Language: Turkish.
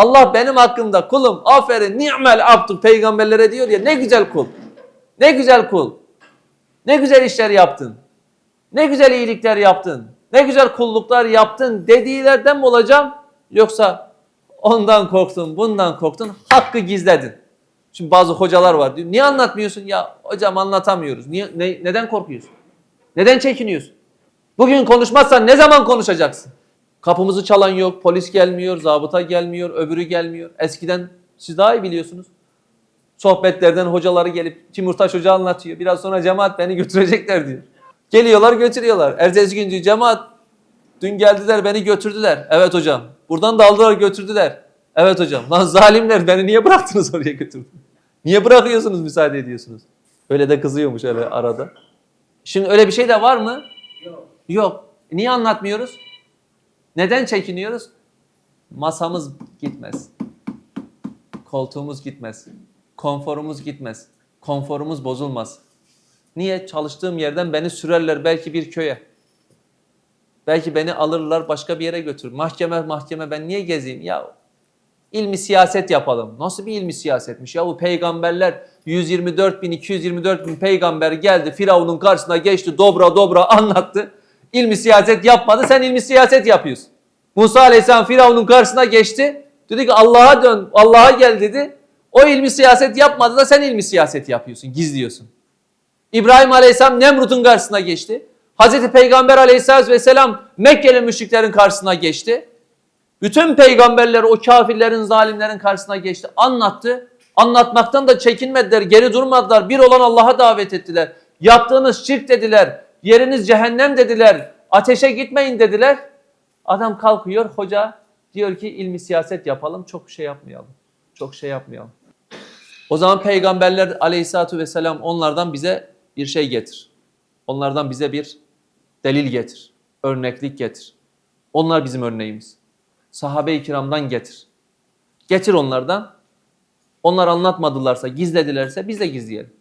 Allah benim hakkımda kulum aferin ni'mel abdu peygamberlere diyor ya ne güzel kul. Ne güzel kul. Ne güzel işler yaptın. Ne güzel iyilikler yaptın. Ne güzel kulluklar yaptın dediğilerden mi olacağım? Yoksa ondan korktun, bundan korktun, hakkı gizledin. Şimdi bazı hocalar var diyor. Niye anlatmıyorsun? Ya hocam anlatamıyoruz. Niye, ne- neden korkuyorsun? Neden çekiniyorsun? Bugün konuşmazsan ne zaman konuşacaksın? Kapımızı çalan yok, polis gelmiyor, zabıta gelmiyor, öbürü gelmiyor. Eskiden siz daha iyi biliyorsunuz. Sohbetlerden hocaları gelip Timurtaş Hoca anlatıyor. Biraz sonra cemaat beni götürecekler diyor. Geliyorlar götürüyorlar. Ertesi gün diyor cemaat dün geldiler beni götürdüler. Evet hocam. Buradan da aldılar götürdüler. Evet hocam. Lan zalimler beni niye bıraktınız oraya götürdünüz? Niye bırakıyorsunuz müsaade ediyorsunuz? Öyle de kızıyormuş öyle arada. Şimdi öyle bir şey de var mı? Yok. Yok. Niye anlatmıyoruz? Neden çekiniyoruz? Masamız gitmez. Koltuğumuz gitmez. Konforumuz gitmez. Konforumuz bozulmaz. Niye? Çalıştığım yerden beni sürerler belki bir köye. Belki beni alırlar başka bir yere götürür. Mahkeme mahkeme ben niye gezeyim? Ya ilmi siyaset yapalım. Nasıl bir ilmi siyasetmiş ya bu peygamberler 124 bin 224 bin peygamber geldi Firavun'un karşısına geçti dobra dobra anlattı. İlmi siyaset yapmadı sen ilmi siyaset yapıyorsun. Musa aleyhisselam Firavun'un karşısına geçti. Dedi ki Allah'a dön Allah'a gel dedi. O ilmi siyaset yapmadı da sen ilmi siyaset yapıyorsun gizliyorsun. İbrahim Aleyhisselam Nemrut'un karşısına geçti. Hazreti Peygamber Aleyhisselatü Vesselam Mekkeli müşriklerin karşısına geçti. Bütün peygamberler o kafirlerin, zalimlerin karşısına geçti. Anlattı. Anlatmaktan da çekinmediler, geri durmadılar. Bir olan Allah'a davet ettiler. Yaptığınız şirk dediler. Yeriniz cehennem dediler. Ateşe gitmeyin dediler. Adam kalkıyor, hoca diyor ki ilmi siyaset yapalım, çok şey yapmayalım. Çok şey yapmayalım. O zaman peygamberler aleyhissalatü vesselam onlardan bize bir şey getir. Onlardan bize bir delil getir. Örneklik getir. Onlar bizim örneğimiz. Sahabe-i kiramdan getir. Getir onlardan. Onlar anlatmadılarsa, gizledilerse biz de gizleyelim.